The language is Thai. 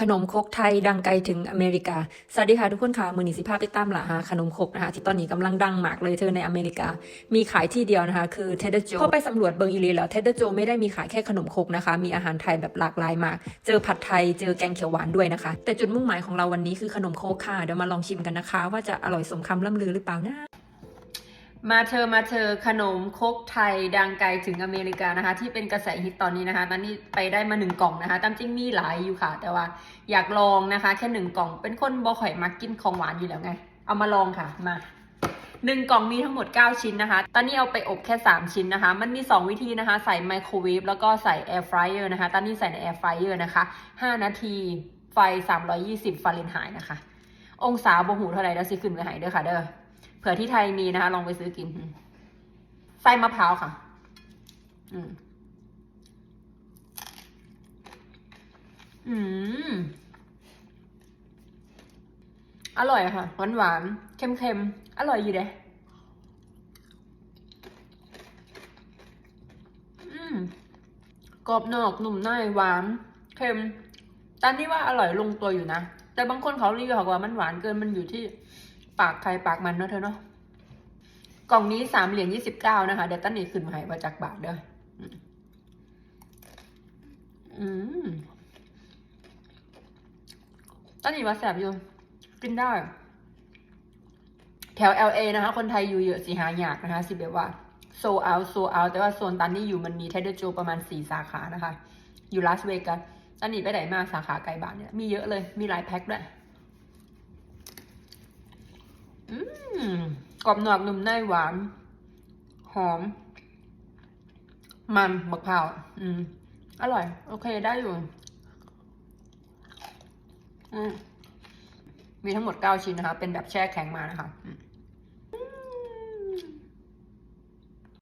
ขนมคกไทยดังไกลถึงอเมริกา สวัสดีค่ะทุกคนค่ะ มือหนีสิภาพไปตามหลาหาขนมคกนะคะที่ตอนนี้กำลังดังมากเลยเธอในอเมริกา มีขายที่เดียวนะคะ คือเทเดโจเข้าไปสำรวจเบิงอีเลแล้วเทเดโจไม่ได้มีขายแค่ขนมคกนะคะ มีอาหารไทยแบบหลากหลายมาก เจอผัดไทยเจอแกงเขียวหวานด้วยนะคะ แต่จุดมุ่งหมายของเราวันนี้คือขนมคกค่ะเดี๋ยวมาลองชิมกันนะคะ ว่าจะอร่อยสมคำล่ำลือหรือเปล่านะ มาเธอมาเธอขนมคกไทยดังไกลถึงอเมริกานะคะ ที่เป็นกระแสฮิตตอนนี้นะคะตอนนี้ไปได้มาหนึ่งกล่องนะคะตามจริงมีหลายอยู่ค่ะ แต่ว่าอยากลองนะคะ แค่หนึ่งกล่อง เป็นคนบอข่อยมักกินของหวานอยู่แล้วไง เอามาลองค่ะมาหนึ่งกล่องมีทั้งหมด 9 ชิ้นนะคะ ตอนนี้เอาไปอบแค่ 3 ชิ้นนะคะ มันมี 2 วิธีนะคะ ใส่ไมโครเวฟแล้วก็ใส่แอร์ฟรายเออร์นะคะ ตอนนี้ใส่ในแอร์ฟรายเออร์นะคะ 5 นาทีไฟ 320ฟาเรนไฮต์นะคะ องศาบ่หูเท่าไหร่แล้วสิขึ้นไปใหายเด้อค่ะเด้อ ผื่อที่ไทยมีนะคะ ลองไปซื้อกิน ไส้มะพร้าวค่ะ อืม อืม อร่อยค่ะ หวานหวานๆเค็มเค็มๆอร่อยอยู่เด้อืมกรอบนอกหนุ่มในหวาน เค็มตอนนี้ว่าอร่อยลงตัวอยู่นะ แต่บางคนเขารีวิวบอกว่ามันหวานเกินมันอยู่ที่ ปากใครปากมันเนาะเธอเนาะกล่องนี้สามเหรียญยี่สิบเก้านะคะเดี๋ยวตั้นนี่ขึ้นมาให้มาจากบาทเด้ออืมตั้นนี่ว่าแสบอยู่กินได้ แถว LA นะคะ คนไทยอยู่เยอะสิหายากนะคะ สิแบบว่าโซเอาโซเอาแต่ว่าโซนตันนี่อยู่มันมีเทเดอร์โจประมาณสี่สาขานะคะ อยู่ลาสเวกัสตันนี่ไปไหนมาสาขาไกลบ้านเนี่ย มีเยอะเลยมีหลายแพ็คด้วย อืม กรอบนอกนุ่มในหวาน หอม มันมะพร้าวอืม อร่อย โอเคได้อยู่ อืมมีทั้งหมด9ชิ้นนะคะ เป็นแบบแช่แข็งมานะคะ